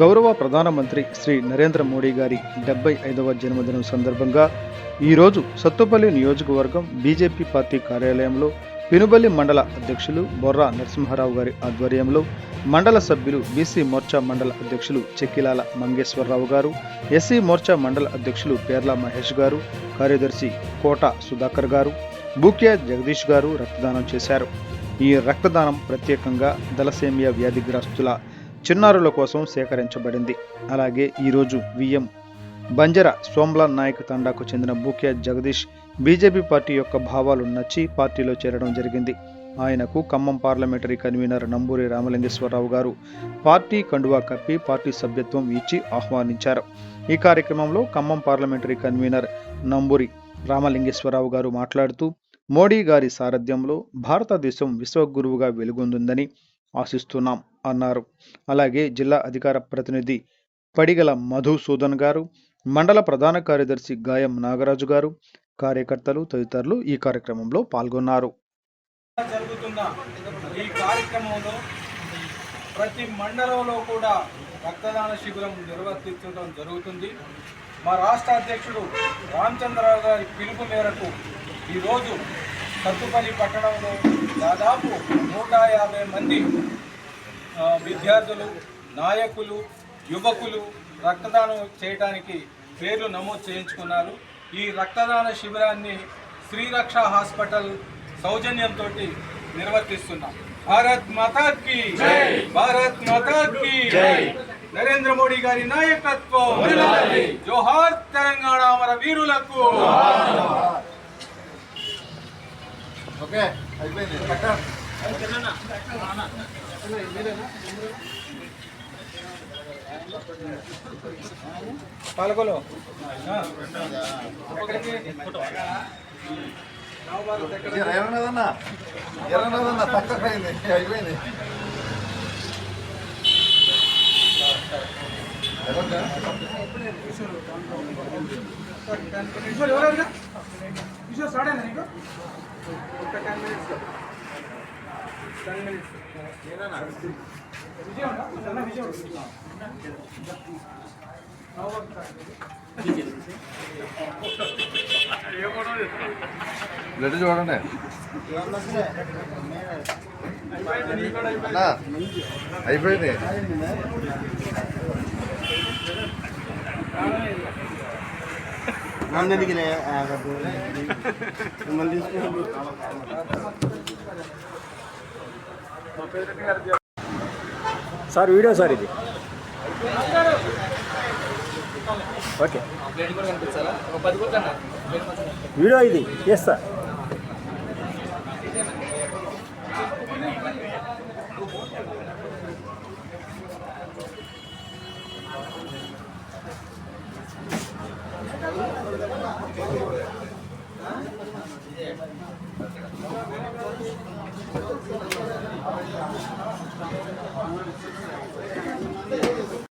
గౌరవ ప్రధానమంత్రి శ్రీ నరేంద్ర మోడీ గారి డెబ్బై ఐదవ జన్మదినం సందర్భంగా ఈరోజు సత్తుపల్లి నియోజకవర్గం బీజేపీ పార్టీ కార్యాలయంలో పినుబల్లి మండల అధ్యక్షులు బొర్రా నరసింహారావు గారి ఆధ్వర్యంలో మండల సభ్యులు బీసీ మోర్చా మండల అధ్యక్షులు చెక్కిలాల మంగేశ్వరరావు గారు ఎస్సీ మోర్చా మండల అధ్యక్షులు పేర్ల మహేష్ గారు కార్యదర్శి కోట సుధాకర్ గారు బూక్యా జగదీష్ గారు రక్తదానం చేశారు. ఈ రక్తదానం ప్రత్యేకంగా దలసేమియా వ్యాధిగ్రస్తుల చిన్నారుల కోసం సేకరించబడింది. అలాగే ఈరోజు విఎం బంజర సోమ్లా నాయక్ తండాకు చెందిన బూకియా జగదీష్ బీజేపీ పార్టీ యొక్క భావాలు నచ్చి పార్టీలో చేరడం జరిగింది. ఆయనకు ఖమ్మం పార్లమెంటరీ కన్వీనర్ నంబూరి రామలింగేశ్వరరావు గారు పార్టీ కండువా కప్పి పార్టీ సభ్యత్వం ఇచ్చి ఆహ్వానించారు. ఈ కార్యక్రమంలో ఖమ్మం పార్లమెంటరీ కన్వీనర్ నంబూరి రామలింగేశ్వరరావు గారు మాట్లాడుతూ మోడీ గారి సారథ్యంలో భారతదేశం విశ్వగురువుగా వెలుగొందుందని ఆశిస్తున్నాం. అన్నారు. అలాగే జిల్లా అధికార ప్రతినిధి పడిగల మధుసూదన్ గారు మండల ప్రధాన కార్యదర్శి గాయం నాగరాజు గారు కార్యకర్తలు తదితరులు ఈ కార్యక్రమంలో పాల్గొన్నారు. జరుగుతున్న ఈ కార్యక్రమంలో ప్రతి మండలంలో కూడా రక్తదాన శిబిరం నిర్వర్తించడం జరుగుతుంది. మా రాష్ట్ర అధ్యక్షుడు రామచంద్రరావు గారి పిలుపు మేరకు ఈరోజు సత్తుపల్లి పట్టణంలో దాదాపు నూట యాభై మంది విద్యార్థులు నాయకులు యువకులు రక్తదానం చేయడానికి పేర్లు నమోదు చేయించుకున్నారు. ఈ రక్తదాన శిబిరాన్ని శ్రీరక్ష హాస్పిటల్ సౌజన్యంతో నిర్వర్తిస్తున్నాం. భారత్ మాతా కి భారత్ మాతా కి నరేంద్ర మోడీ గారి నాయకత్వం. జోహార్ తెలంగాణ మన వీరులకు. ఓకే అయిపోయింది. పాలకొలు ఎక్కడ? ఎర్రన్నదన్న పక్కకు అయింది అయిపోయింది? కిషోర్ ఎవరెవరుగా? కిషోర్ సాడేనా నీకు? ఒక్క 10 minutes బ్లడ్ చూడండి అన్నా అయిపోయింది అందరికి మిమ్మల్ని తీసుకుని సార్ వీడియో సార్ ఇది. ఓకే. వీడియో ఇది. Yes sir